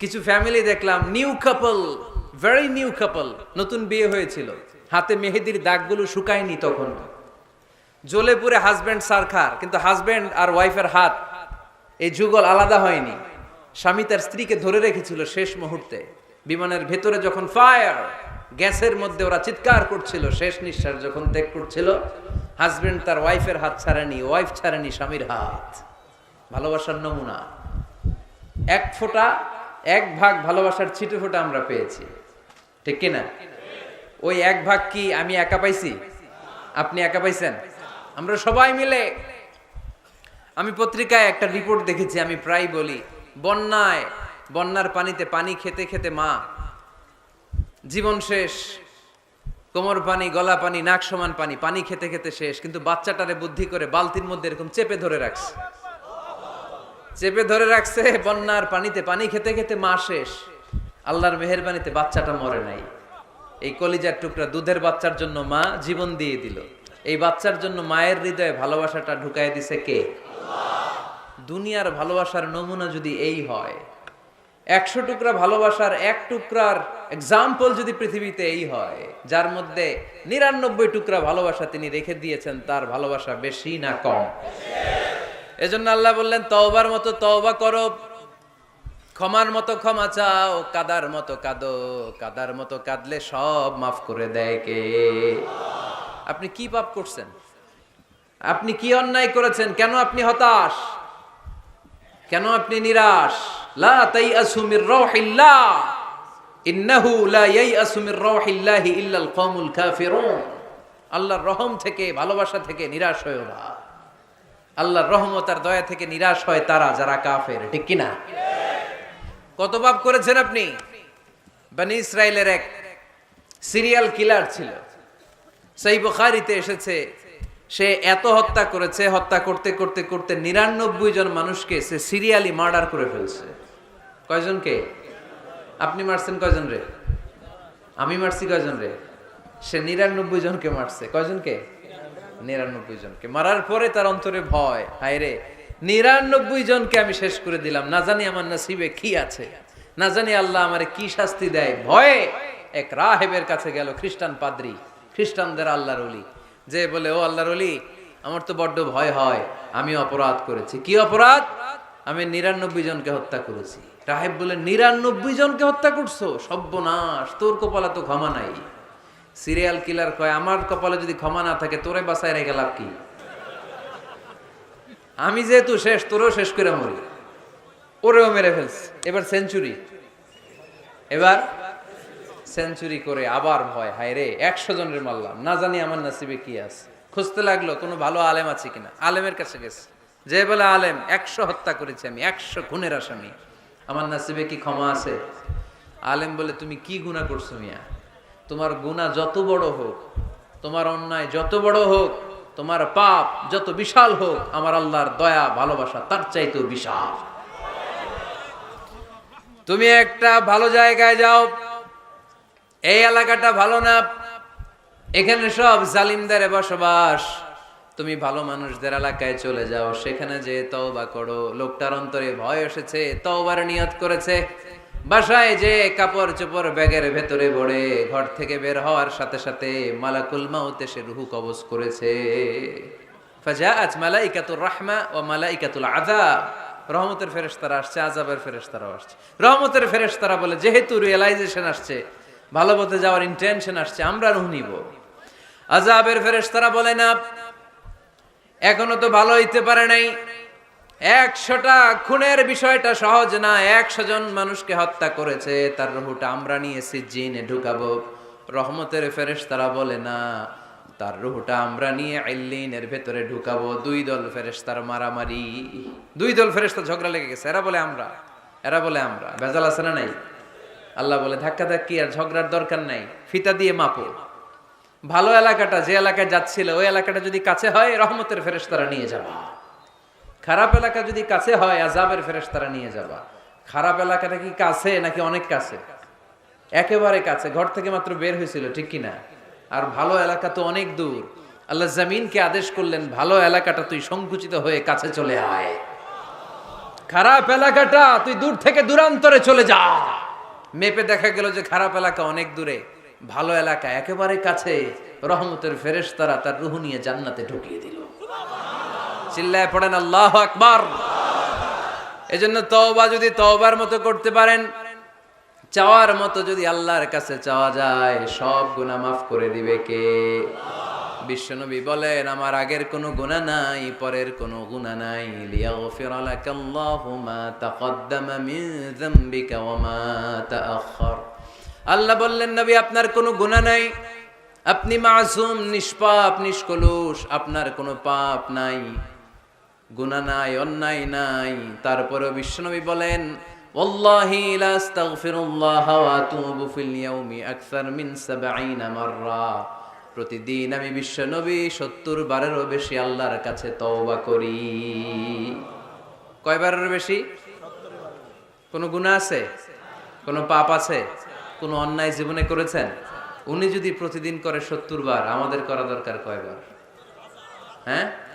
কিছু ফ্যামিলি দেখলাম new couple very new couple নতুন বিয়ে হয়েছিল। হাতে মেহেদির দাগগুলো শুকায়নি তখন। জ্বলে পুরে হাজব্যান্ড সারখার, কিন্তু হাজব্যান্ড আর ওয়াইফের হাত, এই যুগল আলাদা হয়নি। স্বামী তার স্ত্রীকে ধরে রেখেছিল শেষ মুহূর্তে। বিমানের ভেতরে যখন ফায়ার গ্যাসের মধ্যে ওরা চিৎকার করছিল, শেষ নিঃশ্বাস যখন ত্যাগ করছিল হাজব্যান্ড তার ওয়াইফের হাত ছাড়েনি ওয়াইফ ছাড়েনি স্বামীর হাত। ভালোবাসার নমুনা। এক ফোঁটা এক ভাগ ভালোবাসার ছিটে ফোঁটা আমরা পেয়েছি। ঠিক কিনা ওই এক ভাগ কি আমি একা পাইছি? আপনি একা পাইছেন? আমরা সবাই মিলে। আমি পত্রিকায় একটা রিপোর্ট দেখেছি, আমি প্রায় বলি, বন্যায়, বন্যার পানিতে পানি খেতে খেতে মা, জীবন শেষ, কোমর পানি, গলা পানি, নাক সমান পানি পানি খেতে খেতে শেষ, কিন্তু বাচ্চাটারে বুদ্ধি করে বালতির মধ্যে এরকম চেপে ধরে রাখছে। চেপে ধরে রাখছে বন্যার পানিতে, পানি খেতে খেতে মা শেষ। আল্লাহর মেহেরবানিতে বাচ্চাটা মরে নাই। এই কলিজার টুকরা দুধের বাচ্চার জন্য মা জীবন দিয়ে দিল। এই বাচ্চার জন্য মায়ের হৃদয়ে ভালোবাসাটা ঢুকাই দিছে কে? দুনিয়ার ভালোবাসার নমুনা যদি এই হয়, একশো টুকরা ভালোবাসার এক টুকরার এক্সাম্পল যদি পৃথিবীতে এই হয়, যার মধ্যে নিরানব্বই টুকরা ভালোবাসা তিনি রেখে দিয়েছেন, তার ভালোবাসা বেশি না কম? এজন্য আল্লাহ বললেন, তওবার মতো তওবা করো। ক্ষমার মতো ক্ষমা চাও, কাদার মতো কাঁদো। কাদার মতো কাঁদলে সব মাফ করে দেয় কে? আপনি কি পাপ করছেন? আপনি কি অন্যায় করেছেন? কেন আপনি হতাশ? কেন আপনি নিরাশ? লা তাইআসু মির রাউহিল্লাহ ইন্নাহু লা ইয়াইআসু মির রাউহিল্লাহি ইল্লাল কওমুল কাফিরুন। আল্লাহর রহম থেকে, ভালোবাসা থেকে নিরাশ হয়ো না। আল্লাহর রহমত আর দয়া থেকে নিরাশ হয় তারা, যারা কাফের। ঠিক কিনা? কত পাপ করেছেন আপনি? বানি ইসরায়েলের এক সিরিয়াল কিলার ছিল। সেই বুখারিতে এসেছে, সে এত হত্যা করেছে, হত্যা করতে করতে করতে নিরানব্বই জন মানুষকে সে সিরিয়ালি মার্ডার করে ফেলছে। কয়জনকে আপনি মারছেন কয়জন রে? আমি মারছি কয়জন রে? সে নিরানব্বই জনকে মারছে। কয়জনকে নিরানব্বই জনকে। মারার পরে তার অন্তরে ভয়। হায় রে, নিরানব্বই জনকে আমি শেষ করে দিলাম। না জানি আমার নসিবে কি আছে। না জানি আল্লাহ আমারে কি শাস্তি দেয়। ভয়ে এক রাহেবের কাছে গেল খ্রিস্টান পাদ্রী, খ্রিস্টানদের আল্লাহর অলি যে বলে, ও আল্লাহর অলি আমার তো বড্ড ভয় হয়। আমি অপরাধ করেছি। কি অপরাধ? আমি নিরানব্বই জনকে হত্যা করেছি। রাহেব বলে, নিরানব্বই জনকে হত্যা করছ? সব্যনাশ তোর কপালে তো ক্ষমা নাই। সিরিয়াল কিলার কয়, আমার কপালে যদি ক্ষমা না থাকে, তোরে বাসায় রেখে লাভ কি? আমি যেহেতু শেষ, তোরেও শেষ করে মরি। ওরেও মেরে ফেলছে। এবার সেঞ্চুরি। এবার সেঞ্চুরি করে আবার ভয়। হায় রে, একশো জনের মারলাম। না জানি আমার নাসিবে কি আছে। খুঁজতে লাগল, কোনো ভালো আলেম আছে কিনা? আলেমের কাছে গেছে। যে বলে আলেম, একশো হত্যা করেছি আমি, একশো খুনের আসামি। আমার নাসিবে কি ক্ষমা আছে? আলেম বলে, তুমি কি গুণা করছ মিয়া? তোমার গুণা যত বড় হোক, তোমার অন্যায় যত বড় হোক, তোমার পাপ যত বিশাল হোক, আমার আল্লাহর দয়া, ভালোবাসা তার চাইতেও বিশাল। তুমি একটা ভালো জায়গায় যাও, এই এলাকাটা ভালো না, এখানে সব জালিমদারে বসবাস। তুমি ভালো মানুষদের এলাকায় চলে যাও, সেখানে যে তওবা করো। লোকটার অন্তরে ভয় এসেছে, তওবার নিয়ত করেছে। বাসায় যে কাপড় চোপড় ব্যাগের ভেতরে ভরে ঘর থেকে বের হওয়ার সাথে সাথে মালাকুল মাউত এসে রুহু কবজ করেছে। ফাজাআত মালাইকাতুর রাহমা ও মালাইকাতুল আযাব। রহমতের ফেরেশতারা আসছে, আযাবের ফেরেশতারাও আসছে। রহমতের ফেরেশতারা বলে, যেহেতু রিয়েলাইজেশন আসছে, ভালো পথে যাওয়ার ইন্টেনশন আসছে, আমরা রুহ নিব। আযাবের ফেরেশতারা বলে, না, এখনও তো ভালো হইতে পারে নাই। একশোটা খুনের বিষয়টা সহজ না, একশো জন মানুষকে হত্যা করেছে, তার রুহুটা আমরা নিয়েছি, জিনে ঢুকাবো। রহমতের ফেরেশ তারা বলে, না, তার রুহুটা আমরা নিয়ে আইলিনের ভেতরে ঢুকাবো। দুই দল ফেরেশতার মারামারি। দুই দল ফেরেশতা ঝগড়া লেগে গেছে। এরা বলে, আমরা। এরা বলে, আমরা। ভেজাল আছে না নাই? আল্লাহ বলে ধাক্কা ধাক্কি আর ঝগড়ার দরকার নাই। ফিতা দিয়ে মাপো। ভালো এলাকাটা যে এলাকায় যাচ্ছিল, ওই এলাকাটা যদি কাছে হয়, রহমতের ফেরেশতারা নিয়ে যাবা। খারাপ এলাকা যদি কাছে হয় আজাবের ফেরেশতারা নিয়ে যাবা। খারাপ এলাকাটা কি কাছে নাকি অনেক কাছে? একেবারে কাছে। ঘর থেকে মাত্র বের হয়েছিল, ঠিক কিনা আর ভালো এলাকা তো অনেক দূর। আল্লাহ জামিনকে আদেশ করলেন, ভালো এলাকাটা তুই সংকুচিত হয়ে কাছে চলে আয়। খারাপ এলাকাটা তুই দূর থেকে দূরান্তরে চলে যা। মেপে দেখা গেল যে খারাপ এলাকা অনেক দূরে। ভালো এলাকা একেবারে কাছে। রহমতের ফেরেশতারা তার রুহ নিয়ে জান্নাতে ঢুকিয়ে দিল। চিল্লায় পড়েন, আল্লাহ আকবার। এজন্য তওবা যদি তওবার মতো করতে পারেন, চাওয়ার মতো যদি আল্লাহর কাছে চাওয়া যায়, সব গুনাহ মাফ করে দিবে কে? বিশ্বনবী বলেন, আমার আগের কোনো গুনাহ নাই, পরের কোনো গুনাহ নাই। লিয়াগফির লাকাল্লাহু মা তাকদ্দামা মিন যামবিকা ওয়া মা তাআখার আল্লাহ বললেন, নবী, আপনার কোনো গুনাহ নাই। আপনি মাসুম, নিষ্পাপ, নিষ্কলুষ, আপনার কোনো পাপ নাই। গুনা নাই, অন্যায় নাই। তারপরে বিশ্বনবী বলেন, ওয়াল্লাহি লা প্রতিদিন আমি বিশ্বনবী 70 বারেরও বেশি আল্লাহর কাছে তওবা করি। কয়বারের বেশি? কোনো গুনাহ আছে? কোনো পাপ আছে? কোনো অন্যায় জীবনে করেছেন? উনি যদি প্রতিদিন করে 70 বার, আমাদের করা দরকার কয়বার? হ্যাঁ?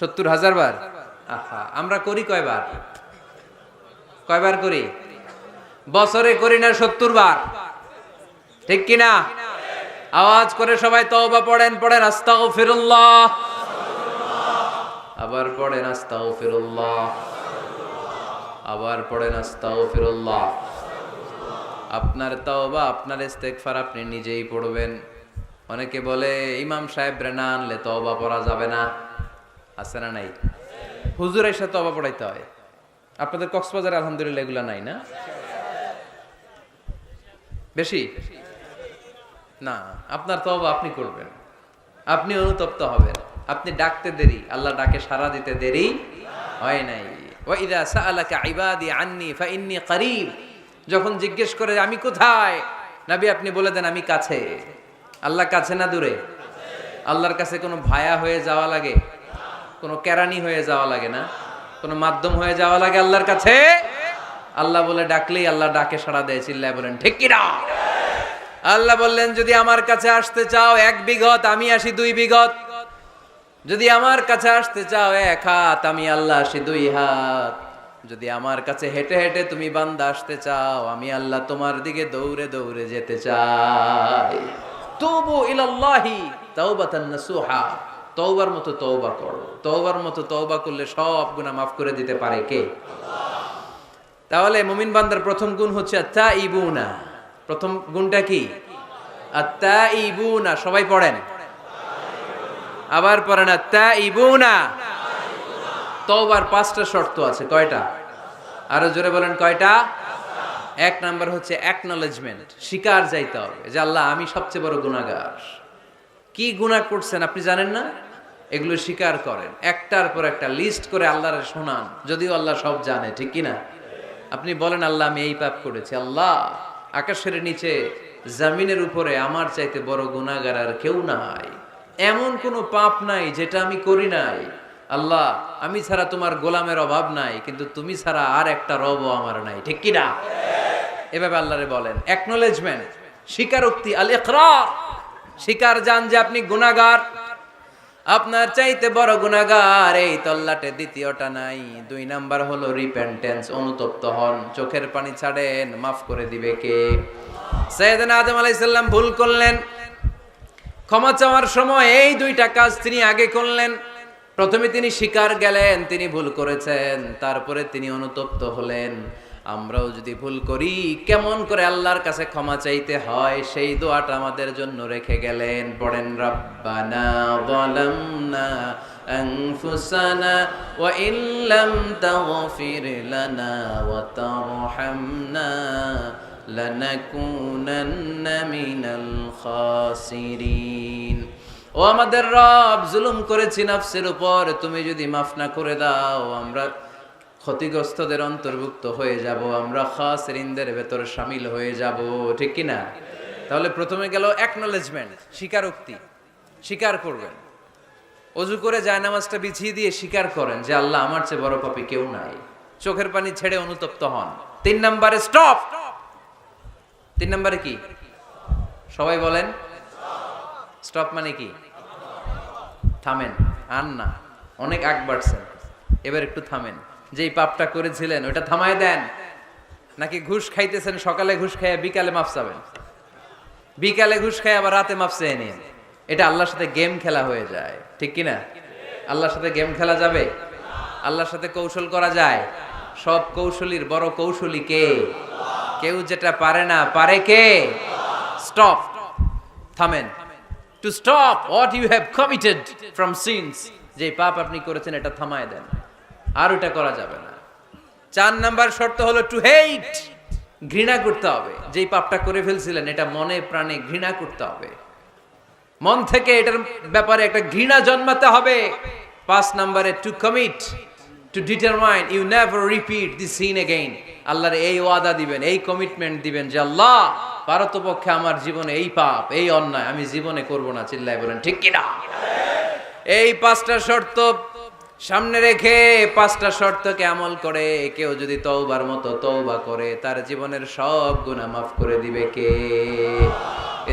সত্তর হাজার বার? আহা, আমরা করি কয়বার? কয়বার করি? বছরে করি না সত্তর বার। ঠিক কিনা আওয়াজ করে সবাই তওবা পড়েন পড়েন আস্তাও ফিরুল্লাহ আবার পড়েন আস্তাও ফিরুল্লাহ আবার পড়েন আস্তাও ফিরুল্লাহ আপনার তওবা, আপনার ইস্তেগফার আপনি নিজেই পড়বেন। অনেকে বলে, ইমাম সাহেব না আনলে তওবা পড়া যাবে না। আছে না নাই? হুজুর এসে তওবা পড়াইতে হয়। আপনাদের কক্সবাজার আলহামদুলিল্লাহ এগুলা নাই না? বেশি? না, আপনার তওবা আপনি করবেন। আপনি অনুতপ্ত হবেন। আপনি ডাকতে দেরি, আল্লাহ ডাকে সারা দিতে দেরি হয় নাই। ওয়াইদা সাআলাকা ইবাদি আন্নি ফাইন্নি করিব। যখন জিজ্ঞেস করে, আমি কোথায়? নবী আপনি বলে দেন, আমি কাছে। আল্লাহ কাছে না দূরে? আল্লাহর কাছে কোনো ভায়া হয়ে যাওয়া লাগে? কোনো কেরানি হয়ে যাওয়া লাগে না, কোনো মাধ্যম হয়ে যাওয়া লাগে আল্লাহর কাছে। আল্লাহ বলে ডাকলেই আল্লাহ ডাকে সাড়া দেয়, চিল্লায় বলেন, ঠিক কিনা? আল্লাহ বললেন, যদি আমার কাছে আসতে চাও এক বিঘত, আমি আসি দুই বিঘত। যদি আমার কাছে আসতে চাও এক হাত, আমি আল্লাহ আসি দুই হাত। যদি আমার কাছে হেঁটে হেঁটে তুমি বান্দা আসতে চাও, আমি আল্লাহ তোমার দিকে দৌড়ে দৌড়ে যেতে চাই। তবু ইলাল্লাহি তাওবাতান নাসুহা। তওবার মতো তওবা করো। তওবার মতো তওবা করলে সব গুনাহ মাফ করে দিতে পারে কে? তাহলে মুমিন বান্দার প্রথম গুণ হচ্ছে আত্তা ইবুনা প্রথম গুণটা কি? ইবুনা সবাই পড়েন। আবার পড়েন আত্তা ইবুনা তওবার পাঁচটা শর্ত আছে, কয়টা? আরও জোরে বলেন, কয়টা? এক নাম্বার হচ্ছে অ্যাকনলেজমেন্ট স্বীকার যাইতে হবে যে আল্লাহ আমি সবচেয়ে বড় গুণাগার কি গুণা করছেন আপনি জানেন না? এগুলো স্বীকার করেন। একটার পর একটা লিস্ট করে আল্লাহর শোনান, যদিও আল্লাহ সব জানে, ঠিক কি না? আপনি বলেন, আল্লাহ, আমি এই পাপ করেছি। আল্লাহ, আকাশের নিচে, জামিনের উপরে আমার চাইতে বড় গুণাগার আর কেউ নাই। এমন কোনো পাপ নাই যেটা আমি করি নাই। আল্লাহ, আমি ছাড়া তোমার গোলামের অভাব নাই, কিন্তু তুমি ছাড়া আর একটা রবও আমার নাই, ঠিক কি না? এভাবে আল্লাহরে বলেন। অ্যাকনোলেজমেন্ট স্বীকারোক্তি আল ইকরার স্বীকার যান যে আপনি গুনাহগার। আপনার চাইতে বড় গুনাহগার এই তল্লাটে দ্বিতীয়টা নাই। দুই নাম্বার হলো রিপেন্টেন্স অনুতপ্ত হন। চোখের পানি ছাড়েন, মাফ করে দিবে কে? সৈয়দনা আদম আলাইহিস সালাম ভুল করলেন। ক্ষমা চাওয়ার সময় এই দুইটা কাজ তিনি আগে করলেন। প্রথমে তিনি শিকার গেলেন, তিনি ভুল করেছেন। তারপরে তিনি অনুতপ্ত হলেন। আমরাও যদি ভুল করি কেমন করে আল্লাহর কাছে ক্ষমা চাইতে হয় সেই দোয়াটা আমাদের জন্য রেখে গেলেন পড়েন রব্বানা যালামনা أنفسنا وإن لم تغفر لنا وترحمنا لنكونن من الخاسرين ও আমাদের রব জুলুম করেছি নাফসের উপর তুমি যদি মাফ না করে দাও আমরা ক্ষতিগ্রস্তদের অন্তর্ভুক্ত হয়ে যাব, আমরা খাস ঋণদের ভেতরে সামিল হয়ে যাব, ঠিক কি না? তাহলে প্রথমে গেল অ্যাকনোলেজমেন্ট স্বীকারোক্তি, স্বীকার করবেন। অজু করে জায়নামাজটা বিছিয়ে দিয়ে স্বীকার করেন যে আল্লাহ আমার চেয়ে বড় পাপি কেউ নাই। চোখের পানি ছেড়ে অনুতপ্ত হন। তিন নম্বরে স্টপ তিন নম্বরে কি? সবাই বলেন স্টপ মানে কি? থামেন। আন না, অনেক আগ বাড়ছেন। এবার একটু থামেন। যেই পাপটা করেছিলেন, ওটা থামায় দেন। নাকি ঘুষ খাইতেছেন, সকালে ঘুষ খাইয়া বিকালে মাপ চাবেন? বিকালে ঘুষ খাই আবার রাতে মাপ চেয়ে নিন। এটা আল্লাহর সাথে গেম খেলা হয়ে যায়। ঠিক কি না? আল্লাহর সাথে গেম খেলা যাবে? আল্লাহর সাথে কৌশল করা যায়? সব কৌশলীর বড় কৌশলী কে? কেউ যেটা পারে না, পারে কে? স্টপ থামেন। To stop what you have committed from sins যে পাপ আপনি করেছেন, এটা থামায় দেন। আর ওটা করা যাবে না। চার নাম্বার শর্ত হলো টু হেইট ঘৃণা করতে হবে। যেই পাপটা করে ফেলছিলেন, এটা মনে প্রাণে ঘৃণা করতে হবে। মন থেকে এটার ব্যাপারে একটা ঘৃণা জন্মাতে হবে। পাঁচ নাম্বারে to commit to determine you never repeat the sin again আল্লাহর এই ওয়াদা দিবেন, এই কমিটমেন্ট দিবেন যে, আল্লাহ, পারতপক্ষে আমার জীবনে এই পাপ, এই অন্যায় আমি জীবনে করব না, চিল্লায় বলেন, ঠিক কিনা? এই পাঁচটা শর্ত সামনে রেখে পাঁচটা শর্তকে আমল করে, কেউ যদি তৌবার মতো তৌবা করে, তার জীবনের সব গুণা মাফ করে দিবে কে?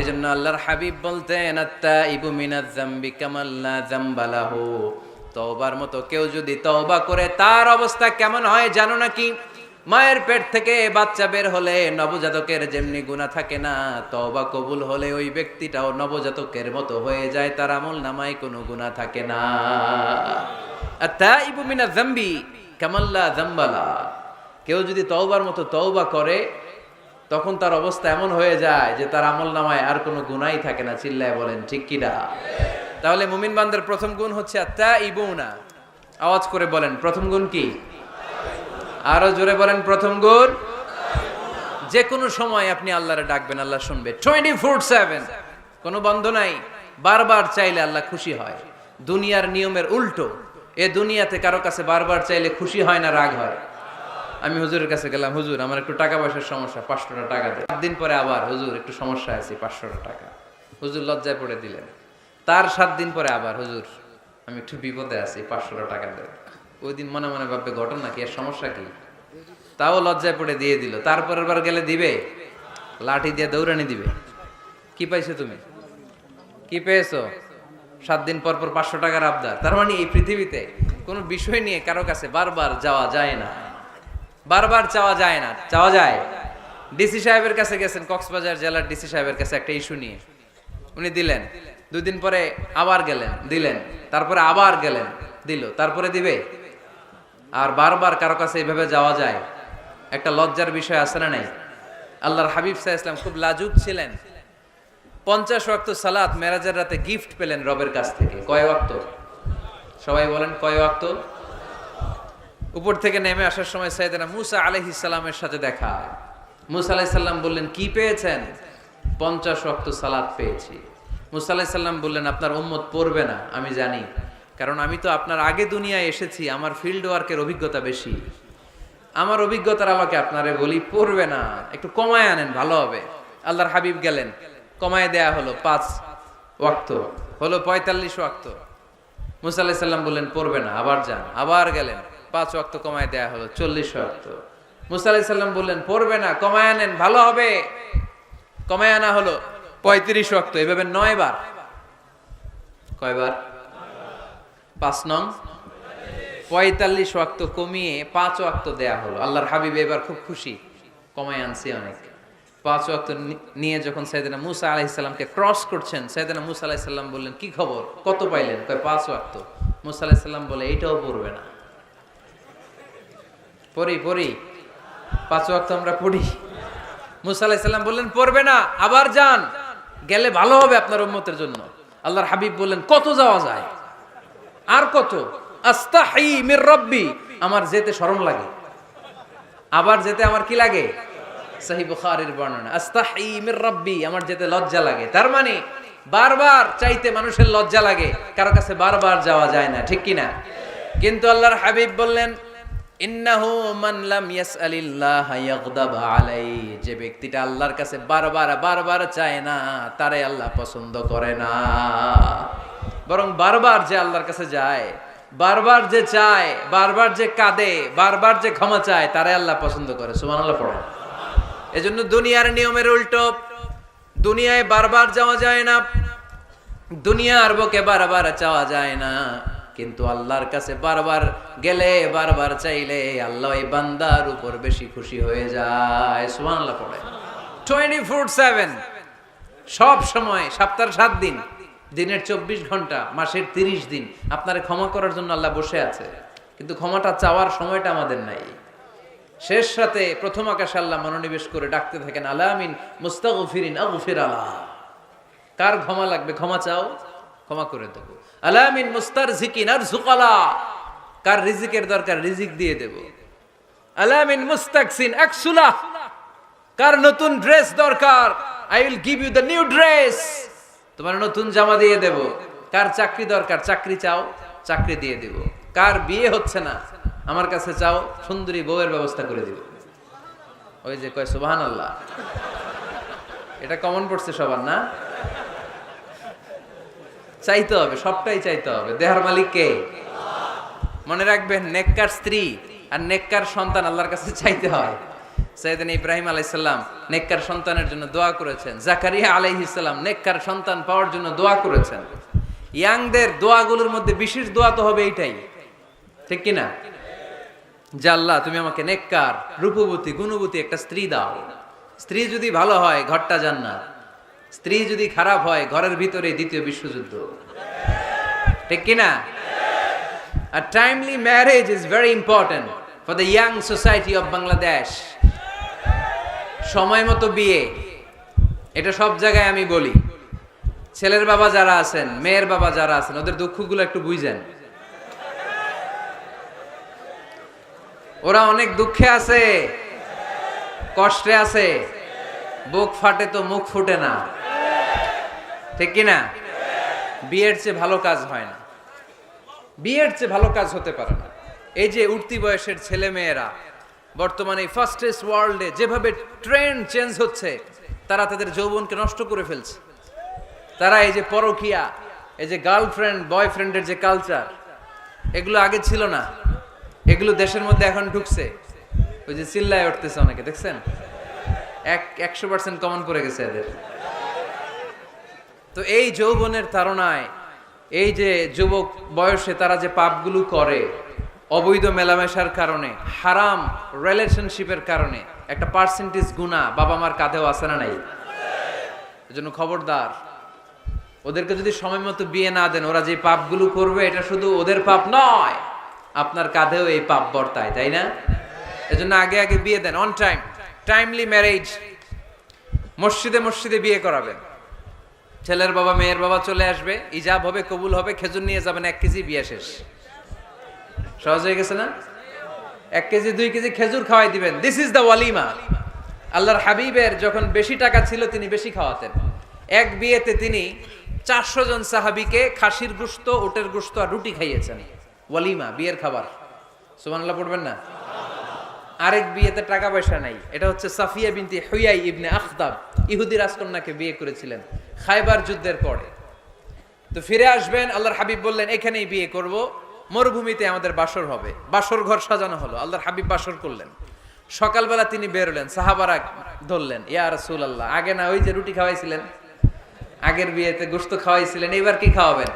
এজন্য আল্লাহর হাবিব বলতেন আত্তা ইবু মিনাজ জাম্বি কামাল্লা জাম্বালাহু তওবার মতো কেউ যদি তওবা করে, তার অবস্থা কেমন হয় জানো নাকি? মায়ের পেট থেকে বাচ্চা বের হলে নবজাতকের যেমনি গুণা থাকে না, তওবা কবুল হলে ওই ব্যক্তিটাও নবজাতকের মতো হয়ে যায়, তার আমল নামায় কোনো গুণা থাকে না। আত্তাইবু মিনা জাম্বি কামাল্লা জাম্বালা কেউ যদি তওবার মতো তওবা করে, তখন তার অবস্থা এমন হয়ে যায় যে তার আমল নামায় আর কোনো গুনাই থাকে না, চিল্লায় বলেন, ঠিক কিনা তাহলে মুমিন বান্দার প্রথম গুণ হচ্ছে আত্মা ইবুনা আওয়াজ করে বলেন, প্রথম গুণ কি? আরও জোরে বলেন প্রথম গুণ যে কোনো সময় আপনি আল্লাহরে ডাকবেন, আল্লাহ শুনবে। টোয়েন্টি ফোর সেভেন কোনো বন্ধ নাই। বারবার চাইলে আল্লাহ খুশি হয়। দুনিয়ার নিয়মের উল্টো। এ দুনিয়াতে কারও কাছে বারবার চাইলে খুশি হয় না, রাগ হয়। আমি হুজুরের কাছে গেলাম, হুজুর, আমার একটু টাকা পয়সার সমস্যা, পাঁচশোটা টাকা দেয় সাত দিন পরে আবার, হুজুর, একটু সমস্যা আছে, পাঁচশোটা টাকা। হুজুর লজ্জায় পড়ে দিলেন। তার সাত দিন পরে আবার, হুজুর, আমি একটু বিপদে আছি, পাঁচশোটা টাকা দেয় ওই দিন মনে মনে ভাববে, ঘটনা কি? এর সমস্যা কি? তাও লজ্জায় পড়ে দিয়ে দিল। তারপরের বার গেলে দিবে? লাঠি দিয়ে দৌড়ানি দিবে। কি পাইছো তুমি? কি পেয়েছ? সাত দিন পর পর পাঁচশো টাকার আবদার। তার মানে এই পৃথিবীতে কোনো বিষয় নিয়ে কারও কাছে বারবার যাওয়া যায় না। বারবার চাওয়া যায় না। চাওয়া যায়। ডিসি সাহেবের কাছে গেছেন, কক্সবাজার জেলার ডিসি সাহেবের কাছে একটা ইস্যু নিয়ে। উনি দিলেন। দুদিন পরে আবার গেলেন, দিলেন। তারপরে আবার গেলেন, দিল। তারপরে দিবে? আর বারবার কারও কাছে এইভাবে যাওয়া যায়, একটা লজ্জার বিষয় আছে না নাই? আল্লাহর হাবিব সাহা ইসলাম খুব লাজুক ছিলেন। পঞ্চাশ ওয়াক্ত সালাত মেরাজের রাতে গিফট পেলেন রবের কাছ থেকে। কয় ওয়াক্ত? সবাই বলেন কয় ওয়াক্ত? উপর থেকে নেমে আসার সময় সাইদানা মুসা আলহি সালামের সাথে দেখা মুসা আলাহি সাল্লাম বললেন, কি পেয়েছেন? পঞ্চাশ ওয়াক্ত সালাত পেয়েছি। মুসা আলাহি সাল্লাম বললেন, আপনার উম্মত পড়বে না, আমি জানি। কারণ আমি তো আপনার আগে দুনিয়ায় এসেছি, আমার ফিল্ড ওয়ার্কের অভিজ্ঞতা বেশি। আমার অভিজ্ঞতার আমাকে আপনারে বলি, পড়বে না, একটু কমায় আনেন, ভালো হবে। আল্লাহর হাবিব গেলেন, কমায় দেয়া হলো পাঁচ ওয়াক্ত, হলো পঁয়তাল্লিশ ওয়াক্ত। মুসা সাল্লাম বললেন, পড়বে না, আবার যান, আবার গেলেন, পাঁচ ওয়াক্ত কমায় দেয়া হলো, চল্লিশ ওয়াক্ত। মুসা সাল্লাম বললেন, পড়বে না, কমায় আনেন, ভালো হবে। কমায় আনা হলো পঁয়ত্রিশ ওয়াক্ত, এভাবে নয় বার কয়বার? পাঁচ নং। পঁয়তাল্লিশ ওয়াক্ত কমিয়ে পাঁচ ওয়াক্ত দেয়া হলো। আল্লাহর হাবিব এবার খুব খুশি। কমায় আনছি অনেক। পাঁচ ওয়াক্ত নিয়ে যখন সৈয়দনা মুসা আলাইসাল্লামকে ক্রস করছেন সৈয়দনা মুসা আলাইসাল্লাম বললেন, কি খবর? কত পাইলেন? কয়, পাঁচ ওয়াক্ত। মুসা আলাইসাল্লাম বলে, এইটাও পড়বে না। পড়ি পড়ি। পাঁচ ওয়াক্ত আমরা পড়ি। মুসা আলাইসাল্লাম বললেন, পড়বে না, আবার যান। গেলে ভালো হবে আপনার উম্মতের জন্য। আল্লাহর হাবিব বললেন, কত যাওয়া যায়? আর কত? আস্তাহি মির রব্বি। আমার যেতে শরম লাগে। আবার যেতে আমার কি লাগে? সহি বুখারীর বর্ণনা। আস্তাহি মির রব্বি, আমার যেতে লজ্জা লাগে। তার মানে বারবার চাইতে মানুষের লজ্জা লাগে, কারও কাছে বারবার যাওয়া যায় না, ঠিক কি না কিন্তু আল্লাহর হাবিব বললেন, ইন্নাহু মান লাম ইয়াসআলিল্লাহ ইয়াগদাব আলাই যে ব্যক্তিটা আল্লাহর কাছে বারবার বারবার চায় না, তারে আল্লাহ পছন্দ করে না। বরং বারবার যে আল্লাহর কাছে যায়, বারবার যে চায়, বারবার যে কাঁদে, বারবার যে ক্ষমা চায় তারে আল্লাহ পছন্দ করে। সুবহানাল্লাহ পড়ে। এজন্য দুনিয়ার নিয়মের উল্টো। দুনিয়ায় বারবার যাওয়া যায় না। দুনিয়ার বুকে বারবার চাওয়া যায় না। কিন্তু আল্লাহর কাছে বারবার গেলে, বারবার চাইলে আল্লাহ এই বান্দার উপর বেশি খুশি হয়ে যায়। সুবহানাল্লাহ পড়ে। Twenty four seven. সব সময়, সপ্তাহের সাত দিন। দিনের চব্বিশ ঘণ্টা, মাসের তিরিশ দিন আপনারা ক্ষমা করার জন্য আল্লাহ বসে আছে। কিন্তু ক্ষমাটা চাওয়ার সময়টা আমাদের নাই। শেষ রাতে প্রথম আকাশে আল্লাহ মনোনিবেশ করে ডাকতে থাকেন আলামিন মুস্তাগফিরিন আগফির আলা। কার ক্ষমা লাগবে? ক্ষমা চাও? ক্ষমা করে দেবো। আলামিন মুস্তার ঝিকিন আর ঝুকালা কার রিজিকের দরকার? রিজিক দিয়ে দেব। আলামিন মুস্তাকসিন একসুলা কার নতুন ড্রেস দরকার? I will give you the new dress. তোমার নতুন জামা দিয়ে দেব। কার চাকরি দরকার, চাকরি চাও, চাকরি দিয়ে দেব। কার বিয়ে হচ্ছে না, আমার কাছে চাও, সুন্দরী বউয়ের ব্যবস্থা করে দিব। ওই যে কয় সুবাহান আল্লাহ এটা কমন পড়ছে সবার, না? চাইতে হবে, সবটাই চাইতে হবে। দেহার মালিক কে? মনে রাখবেন, নেককার স্ত্রী আর নেককার সন্তান আল্লাহর কাছে চাইতে হয়। সাইদিন ইব্রাহিম আলাইসাল্লাম নেককার সন্তানের জন্য দোয়া করেছেন। জাকারিয়া আলাইহিসাল্লাম নেককার সন্তান পাওয়ার জন্য দোয়া করেছেন। ইয়াংদের দোয়াগুলোর মধ্যে বিশেষ দোয়া তো হবে এইটাই। ঠিক কিনা? যে তুমি আমাকে নেককার, রূপবতী, গুণবতী একটা স্ত্রী দাও। স্ত্রী যদি ভালো হয়, ঘরটা জান্নাত। স্ত্রী যদি খারাপ হয়, ঘরের ভিতরে দ্বিতীয় বিশ্বযুদ্ধ। ঠিক কিনা? A timely marriage is very important for the young society of Bangladesh. সময় মতো বিয়ে। এটা সব জায়গায় আমি বলি। ছেলের বাবা যারা আছেন, মেয়ের বাবা যারা আছেন, ওদের দুঃখগুলো একটু বুঝেন। ওরা অনেক দুঃখে আছে, কষ্টে আছে। বুক ফাটে তো মুখ ফুটে না। ঠিক কিনা? বিয়ের চেয়ে ভালো কাজ হয় না। বিয়ের চেয়ে ভালো কাজ হতে পারে না। এই যে উঠতি বয়সের ছেলে মেয়েরা বর্তমানে ফাস্টেস্ট ওয়ার্ল্ডে যেভাবে ট্রেন্ড চেঞ্জ হচ্ছে, তারা তাদের যৌবনকে নষ্ট করে ফেলছে। তারা এই যে পরকিয়া, এই যে গার্লফ্রেন্ড বয়ফ্রেন্ডের যে কালচার এগুলো আগে ছিল না। এগুলো দেশের মধ্যে এখন ঢুকছে। ওই যে চিল্লায় উঠতেছে অনেকে, দেখছেন? এক, একশো পার্সেন্ট কমন পড়ে গেছে এদের। তো এই যৌবনের তাড়নায়, এই যে যুবক বয়সে তারা যে পাপগুলো করে অবৈধ মেলামেশার কারণে, হারাম রিলেশনশিপের কারণে একটা পার্সেন্টেজ গুণা বাবা মার কাঁধেও আসে না নাই? এজন্য খবরদার, ওদেরকে যদি সময় মতো বিয়ে না দেন, ওরা যে পাপগুলো করবে, এটা শুধু ওদের পাপ নয়, আপনার কাঁধেও এই পাপ বর্তায়, তাই না? এজন্য আগে আগে বিয়ে দেন অন টাইম টাইমলি ম্যারেজ মসজিদে মসজিদে বিয়ে করাবেন। ছেলের বাবা, মেয়ের বাবা চলে আসবে, ইজাব হবে, কবুল হবে, খেজুর নিয়ে যাবেন, এক কেজি বিয়ে শেষ। সহজ হয়ে গেছে না? এক কেজি, দুই কেজি খেজুর খাওয়াই দিবেন। দিস ইজ দ্য ওয়ালিমা আল্লাহর হাবিবের যখন বেশি টাকা ছিল, তিনি বেশি খাওয়াতেন। এক বিয়েতে তিনি চারশো জন সাহাবিকে খাসির গুস্ত, ওটের গুস্ত আর রুটি খাইয়েছেন। ওয়ালিমা, বিয়ের খাবার। সুবহানাল্লাহ, পড়বেন না? আরেক বিয়েতে টাকা পয়সা নাই। এটা হচ্ছে সাফিয়া বিনতি হুয়াই ইবনে আখতাব। ইহুদি রাজকন্যাকে বিয়ে করেছিলেন খাইবার যুদ্ধের পরে। তো ফিরে আসবেন, আল্লাহর হাবিব বললেন, এখানেই বিয়ে করব। মরুভূমিতে আমাদের বাসর হবে। বাসর ঘর সাজানো হলো। আল্লাহর হাবিব বাসর করলেন। সকালবেলা তিনি বেরোলেন সাহাবারা ধরলেন, ইয়া রাসূল আল্লাহ আগে না ওই যে রুটি খাওয়াইছিলেন? আগের বিয়েতে গোস্ত খাওয়াইছিলেন, এইবার কি খাওয়াবেন?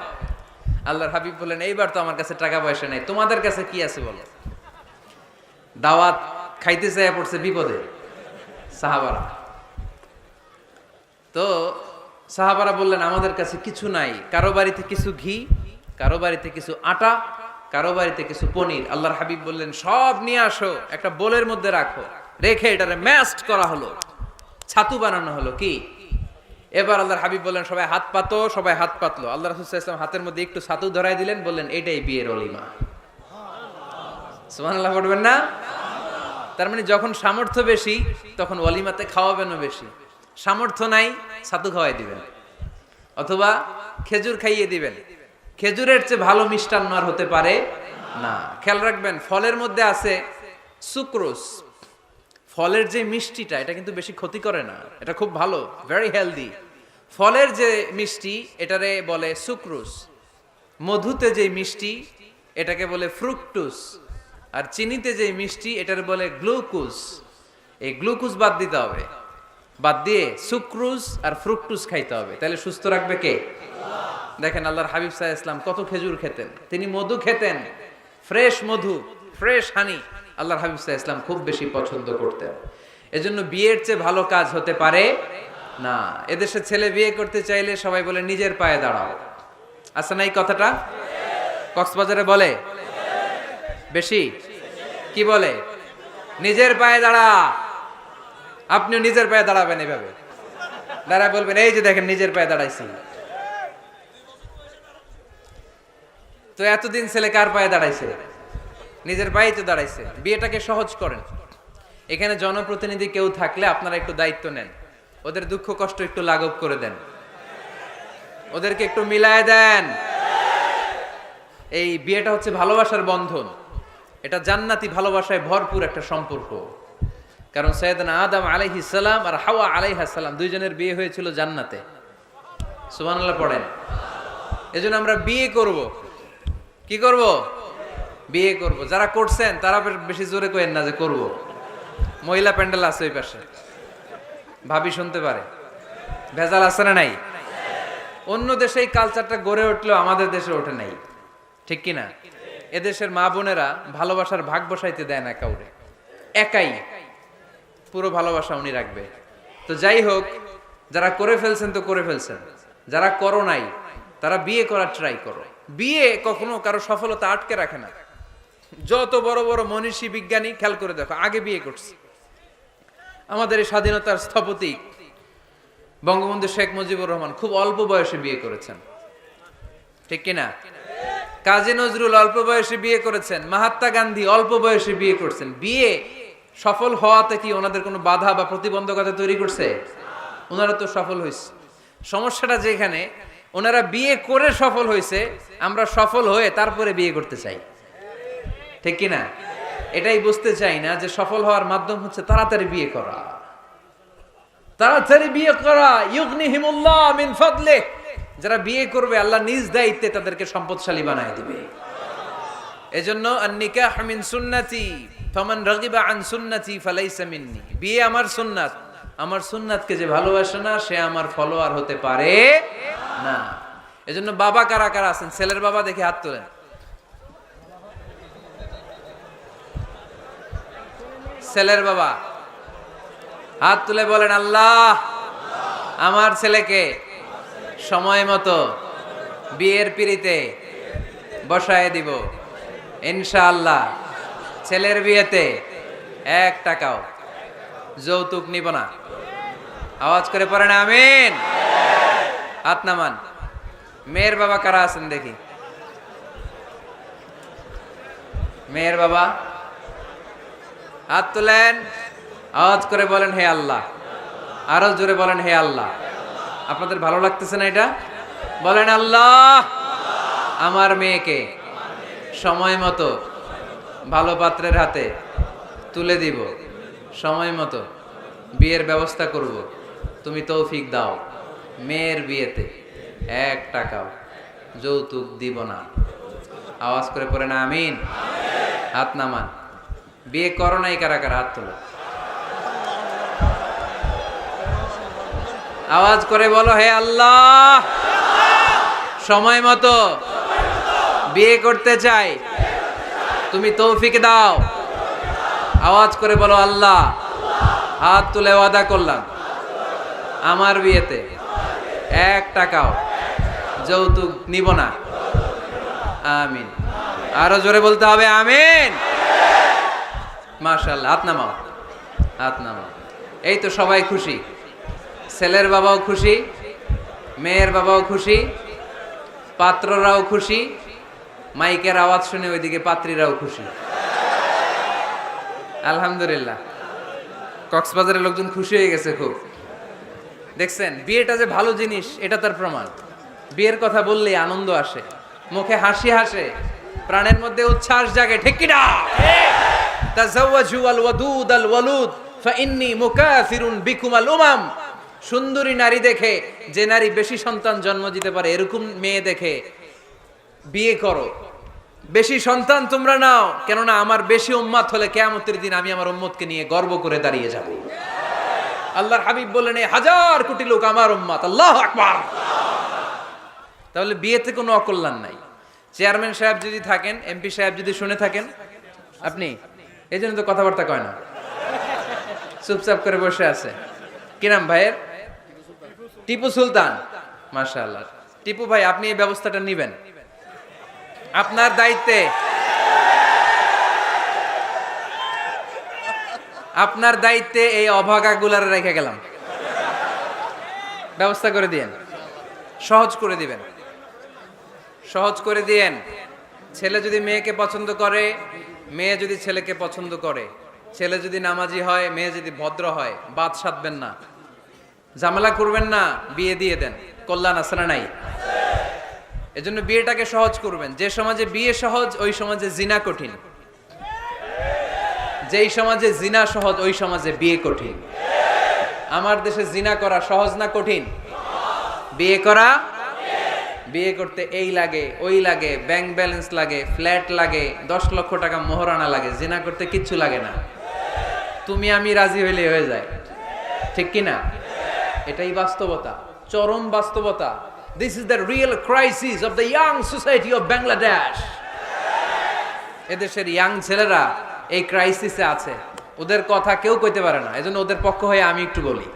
আল্লাহর হাবিব বললেন, এইবার তো আমার কাছে টাকা পয়সা নেই, তোমাদের কাছে কি আছে বলো? দাওয়াত খাইতে চাইয়া পড়ছে বিপদে, সাহাবারা। তো সাহাবারা বললেন, আমাদের কাছে কিছু নাই, কারও বাড়িতে কিছু ঘি, কারও বাড়িতে কিছু আটা কারও বাড়িতে কিছু পনির, আল্লাহর হাবিব বললেন, সব নিয়ে আসো, একটা বোলের মধ্যে রাখো, রেখে এটারে ম্যাস্ট করা হলো, ছাতু বানানো হলো কি? এবার আল্লাহর হাবিব বললেন, সবাই হাত পাতো, সবাই হাত পাতলো। আল্লাহ রসুল ইসলাম হাতের মধ্যে একটু ছাতু ধরাই দিলেন, বললেন, এটাই বিয়ের অলিমা। সুবহানাল্লাহ পড়বেন না? তার মানে যখন সামর্থ্য বেশি, তখন অলিমাতে খাওয়াবেনও বেশি। সামর্থ্য নাই, ছাতু খাওয়াই দিবেন। অথবা খেজুর খাইয়ে দিবেন। খেজুরের চেয়ে ভালো মিষ্টান্ন আর হতে পারে না। খেয়াল রাখবেন, ফলের মধ্যে আছে সুক্রোস ফলের যে মিষ্টিটা, এটা কিন্তু বেশি ক্ষতি করে না। এটা খুব ভালো ভেরি হেলদি ফলের যে মিষ্টি, এটারে বলে সুক্রোজ। মধুতে যে মিষ্টি, এটাকে বলে ফ্রুকটুস আর চিনিতে যে মিষ্টি, এটার বলে গ্লুকোজ। এই গ্লুকোজ বাদ দিতে হবে। বাদ দিয়ে সুক্রুজ আর ফ্রুকটুস খাইতে হবে। তাহলে সুস্থ রাখবে কে? দেখেন আল্লাহর হাবিব সাহা ইসলাম কত খেজুর খেতেন। তিনি মধু খেতেন ফ্রেশ মধু ফ্রেশ হানি আল্লাহর হাবিব সাহা ইসলাম খুব বেশি পছন্দ করতেন। এজন্য বিয়ের চেয়ে ভালো কাজ হতে পারে না। এদেশে ছেলে বিয়ে করতে চাইলে সবাই বলে, নিজের পায়ে দাঁড়াও। আছে না এই কথাটা? কক্সবাজারে বলে? বেশি? কি বলে? নিজের পায়ে দাঁড়া। আপনিও নিজের পায়ে দাঁড়াবেন এভাবে। দাঁড়া বলবেন, এই যে দেখেন, নিজের পায়ে দাঁড়াইছি। তো এতদিন ছেলে কার পায়ে দাঁড়াইছে? নিজের পায়ে তো দাঁড়াইছে। বিয়েটাকে সহজ করেন। এখানে জনপ্রতিনিধি কেউ থাকলে আপনারা একটু দায়িত্ব নেন। ওদের দুঃখ কষ্ট একটু লাঘব করে দেন। ওদেরকে একটু মিলায় দেন। এই বিয়েটা হচ্ছে ভালোবাসার বন্ধন। এটা জান্নাতি ভালোবাসায় ভরপুর একটা সম্পর্ক। কারণ সৈয়দনা আদম আলাইহি সালাম আর হাওয়া আলাইহা সালাম দুইজনের বিয়ে হয়েছিল জান্নাতে। সুবহানাল্লাহ পড়েন। এজন্য আমরা বিয়ে করব। কি করব? বিয়ে করব। যারা করছেন, তারা বেশি জোরে কইেন না যে করব। মহিলা প্যান্ডেল আছে ওই পাশে। ভাবি শুনতে পারে। ভেজাল আছে না নাই? অন্য দেশে এই কালচারটা গড়ে উঠলেও আমাদের দেশে ওঠে নাই। ঠিক কি না এদেশের মা বোনেরা ভালোবাসার ভাগ বসাইতে দেয় না কাউরে। একাই। পুরো ভালোবাসা উনি রাখবে। তো যাই হোক, যারা করে ফেলছেন তো করে ফেলছেন। যারা করো নাই, তারা বিয়ে করার ট্রাই করো। বিয়ে কখনো কারও সফলতা আটকে রাখে না। যত বড় বড় মনীষী বিজ্ঞানী, খেয়াল করে দেখো, আগে বিয়ে করছে। আমাদের এই স্বাধীনতার স্থপতি বঙ্গবন্ধু শেখ মুজিবুর রহমান খুব অল্প বয়সে বিয়ে করেছেন। ঠিক কিনা কাজী নজরুল অল্প বয়সে বিয়ে করেছেন, মাহাত্মা গান্ধী অল্প বয়সে বিয়ে করছেন। বিয়ে সফল হওয়াতে কি ওনাদের কোনো বাধা বা প্রতিবন্ধকতা তৈরি করছে? ওনারা তো সফল হয়েছে সমস্যাটা যেখানে ওনারা বিয়ে করে সফল হয়েছে, আমরা সফল হয়ে তারপরে বিয়ে করতে চাই। ঠিক কিনা? এটাই বুঝতে চাই না যে সফল হওয়ার মাধ্যম হচ্ছে তাড়াতাড়ি বিয়ে করা। তাড়াতাড়ি বিয়ে করা, ইউগনিহিমুল্লাহ মিন ফাদলে যারা বিয়ে করবে, আল্লাহ নিজ দায়িত্বে তাদেরকে সম্পদশালী বানায় দিবে। এজন্য আন-নিকাহ মিন সুন্নতি, ফামান রাগিবা আন সুন্নতি ফালাইসা মিন্নি। বিয়ে আমার সুন্নাত আমার সুন্নাতকে যে ভালোবাসে না, সে আমার ফলোয়ার হতে পারে না। এজন্য বাবা কারা কারা আছেন? ছেলের বাবা দেখে হাত তোলেন। ছেলের বাবা, হাত তুলে বলেন, আল্লাহ, আমার ছেলেকে সময় মতো বিয়ের পিড়িতে বসায় দিব। ইনশাআল্লাহ, ছেলের বিয়েতে এক টাকাও যৌতুক নিব না। আওয়াজ করে পড়েন আমিন। হাত নামান। মেয়ের বাবা কারা আছেন দেখি? মেয়ের বাবা? হাত তুলেন। আওয়াজ করে বলেন, হে আল্লাহ। আরও জোরে বলেন, হে আল্লাহ। আপনাদের ভালো লাগতেছে না এটা? বলেন, আল্লাহ। আমার মেয়েকে সময় মতো ভালো পাত্রের হাতে তুলে দিব। সময় মতো বিয়ের ব্যবস্থা করব। তুমি তৌফিক দাও। মেয়ের বিয়েতে এক টাকাও যৌতুক দিব না। আওয়াজ করে পড়ে না আমিন। হাত নামান। বিয়ে করো নাই কারা কারা, হাত তোলো। আওয়াজ করে বলো, হে আল্লাহ! সময় মতো বিয়ে করতে চাই। তুমি তৌফিক দাও। আওয়াজ করে বলো আল্লাহ। হাত তুলে ওয়াদা করলাম। আমার বিয়েতে এক টাকাও যৌতুক নিব না। আমিন। আরও জোরে বলতে হবে আমিন। মাশাল্লাহ হাত নামাও। হাত নামাও। এই তো সবাই খুশি। ছেলের বাবাও খুশি, মেয়ের বাবাও খুশি, পাত্ররাও খুশি, মাইকের আওয়াজ শুনে ওইদিকে পাত্রীরাও খুশি। আলহামদুলিল্লাহ। কক্সবাজারের লোকজন খুশি হয়ে গেছে খুব। দেখছেন, বিয়েটা যে ভালো জিনিস, এটা তার প্রমাণ। বিয়ের কথা বললেই আনন্দ আসে, মুখে হাসি হাসে, প্রাণের মধ্যে উচ্ছ্বাস জাগে, ঠিক কিনা? তাজাওয়াজু আল ওয়াদুদ আল ওয়ালুদ ফাইন্নি মুকাফিরুন বিকুম আল উমাম। সুন্দরী নারী দেখে, যে নারী বেশি সন্তান জন্ম দিতে পারে, এরকম মেয়ে দেখে, বিয়ে করো। বেশি সন্তান তোমরা নাও, কেননা আমার বেশি উম্মাত হলে কেয়ামতের দিন আমি আমার উম্মতকে নিয়ে গর্ব করে দাঁড়িয়ে যাব। আল্লাহর হাবিব বললেন, এই হাজার কোটি লোক আমার উম্মাত, আল্লাহ আকবার। তাহলে বিয়েতে কোনো অকল্যাণ নাই। চেয়ারম্যান সাহেব যদি থাকেন, এমপি সাহেব যদি শুনে থাকেন, আপনি, এই জন্য তো কথাবার্তা কয় না। চুপচাপ করে বসে আছে। কি নাম ভাইয়ের? টিপু সুলতান। মাশাআল্লাহ। টিপু ভাই, আপনি এই ব্যবস্থাটা নিবেন। আপনার দায়িত্বে। আপনার দায়িত্বে এই অভাগাগুলার রেখে গেলাম। ব্যবস্থা করে দিয়েন। সহজ করে দিবেন। সহজ করে দিয়েন। ছেলে যদি মেয়েকে পছন্দ করে, মেয়ে যদি ছেলেকে পছন্দ করে, ছেলে যদি নামাজি হয়, মেয়ে যদি ভদ্র হয়, বাদ সাধবেন না। ঝামেলা করবেন না, বিয়ে দিয়ে দেন। কল্যাণ না নাই? এজন্য বিয়েটাকে সহজ করবেন। যে সমাজে বিয়ে সহজ, ওই সমাজে জিনা কঠিন। যেই সমাজে জিনা সহজ, ওই সমাজে বিয়ে কঠিন। আমার দেশে জিনা করা সহজ না কঠিন? বিয়ে করা? বিয়ে করতে এই লাগে, ওই লাগে, ব্যাংক ব্যালেন্স লাগে, ফ্ল্যাট লাগে, দশ লক্ষ টাকা মোহরানা লাগে, জিনা করতে কিচ্ছু লাগে না। তুমি আমি রাজি হইলে হয়ে যায়। ঠিক কি না এটাই বাস্তবতা, চরম বাস্তবতা। This is the real crisis of the young society of Bangladesh এদেশের ইয়াং ছেলেরা এই ক্রাইসিসে আছে। ওদের কথা কেউ কইতে পারে না। এজন্য ওদের পক্ষ হয়ে আমি একটু বলি।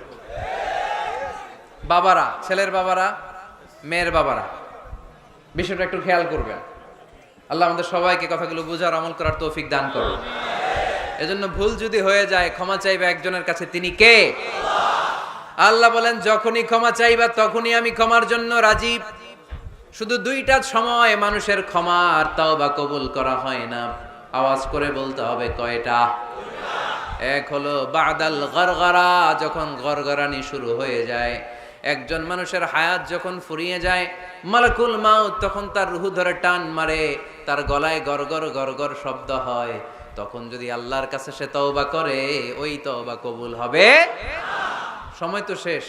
বাবারা, ছেলের বাবারা, মেয়ের বাবারা, বিষয়টা একটু খেয়াল করবেন। আল্লাহ আমাদের সবাইকে কথাগুলো বোঝার, আমল করার তৌফিক দান করুন। এজন্য ভুল যদি হয়ে যায়, ক্ষমা চাইবে একজনের কাছে, তিনি কে? আল্লাহ বলেন, যখনই ক্ষমা চাইবা, তখনই আমি ক্ষমার জন্য রাজি। শুধু দুইটা সময় মানুষের ক্ষমা আর তাও বা কবুল করা হয় না। আওয়াজ করে বলতে হবে কয়টা? এক হলো, বাদাল গরগরা যখন গরগরানি শুরু হয়ে যায়, একজন মানুষের হায়াত যখন ফুরিয়ে যায়, মালাকুল মাউত তখন তার রুহু ধরে টান মারে, তার গলায় গরগর গরগর শব্দ হয়। তখন যদি আল্লাহর কাছে সে তওবা করে, ওই তওবা কবুল হবে সময় তো শেষ।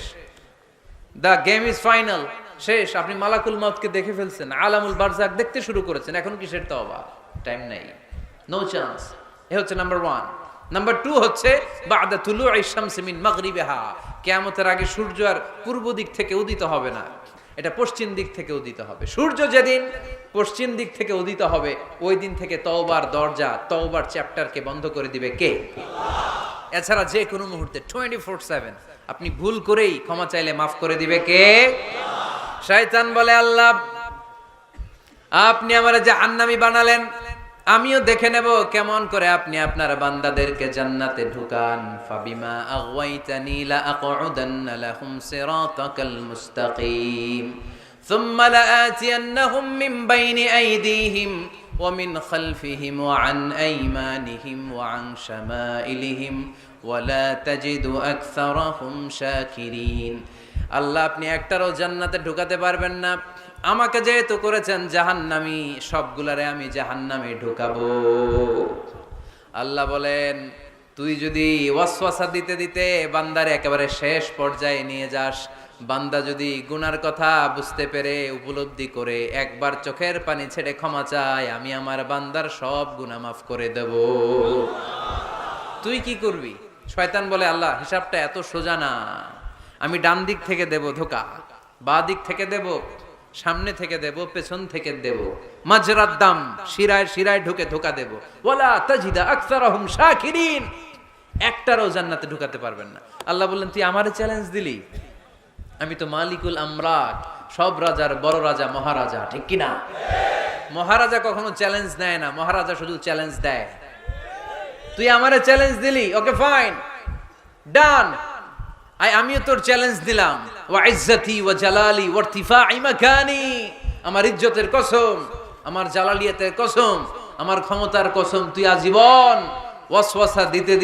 দ্য গেম ইজ ফাইনাল শেষ। আপনি মালাকুল মাউতকে দেখে ফেলছেন। আলামুল বারজাক দেখতে শুরু করেছেন। এখন কিসের তওবা টাইম নাই। নো চান্স এ হচ্ছে নাম্বার ওয়ান নাম্বার টু হচ্ছে, বাদা তুলু শামসি মিন মাগরিবিহা। কিয়ামতের আগে সূর্য আর পূর্ব দিক থেকে উদিত হবে না। এটা পশ্চিম দিক থেকে উদিত হবে। সূর্য যেদিন পশ্চিম দিক থেকে উদিত হবে, ওই দিন থেকে তওবার দরজা, তওবার চ্যাপ্টারকে বন্ধ করে দিবে কে? এছাড়া যে কোনো মুহূর্তে টোয়েন্টি ফোর সেভেন আপনি ভুল করেই ক্ষমা চাইলে মাফ করে দিবে কে শয়তান বলে আল্লাহ আপনি আমার যে আন্নামি বানালেন আমিও দেখে নেব কেমন করে আপনি আপনার বান্দাদেরকে জান্নাতে ঢুকান ফাবিমা আগাইতানি লা আকুদান্না লাহুম সিরাতাকাল মুস্তাকিম ثم لآتينهم من بين أيديهم ومن خلفهم وعن أيمانهم وعن شمائلهم ওয়ালা তাজিদু আকসারাহুম শাকিরিন। আল্লাহ, আপনি একটারও জান্নাতে ঢুকাতে পারবেন না। আমাকে যেহেতু করেছেন জাহান্নামি, সবগুলারে আমি জাহান্নামে ঢুকাবো। আল্লাহ বলেন, তুই যদি ওয়াসওয়াসা দিতে দিতে বান্দারে একেবারে শেষ পর্যায়ে নিয়ে যাস, বান্দা যদি গুনার কথা বুঝতে পেরে উপলব্ধি করে একবার চোখের পানি ছেড়ে ক্ষমা চাই আমি আমার বান্দার সব গুণা মাফ করে দেব। তুই কি করবি? শয়তান বলে, আল্লাহ, হিসাবটা এত সোজা না। আমি ডান দিক থেকে দেব ধোকা, বা দিক থেকে দেব, সামনে থেকে দেব, পেছন থেকে দেব। মাজরার দাম, শিরায় শিরায় ঢুকে ধোকা দেব। ওয়ালা তাজিদা আকসারহুম শাকিরিন। একটারও জান্নাতে ঢুকাতে পারবেন না। আল্লাহ বললেন, তুই আমারে চ্যালেঞ্জ দিলি? আমি তো মালিকুল আমরাত সব রাজার বড় রাজা, মহারাজা, ঠিক কি না মহারাজা কখনো চ্যালেঞ্জ নেয় না। মহারাজা শুধু চ্যালেঞ্জ দেয়। তুই আমারে চ্যালেঞ্জ দিলি? ওকে ফাইন ডান আমিও তোর চ্যালেঞ্জ দিলাম। ওয়া ওয়া জালালি ওয়া ইমাকানি মাকানি। আমার ইজ্জতের কসম, আমার জালালিয়াতের কসম, আমার ক্ষমতার কসম, তুই আজীবন ওয়াসওয়াসা দিতে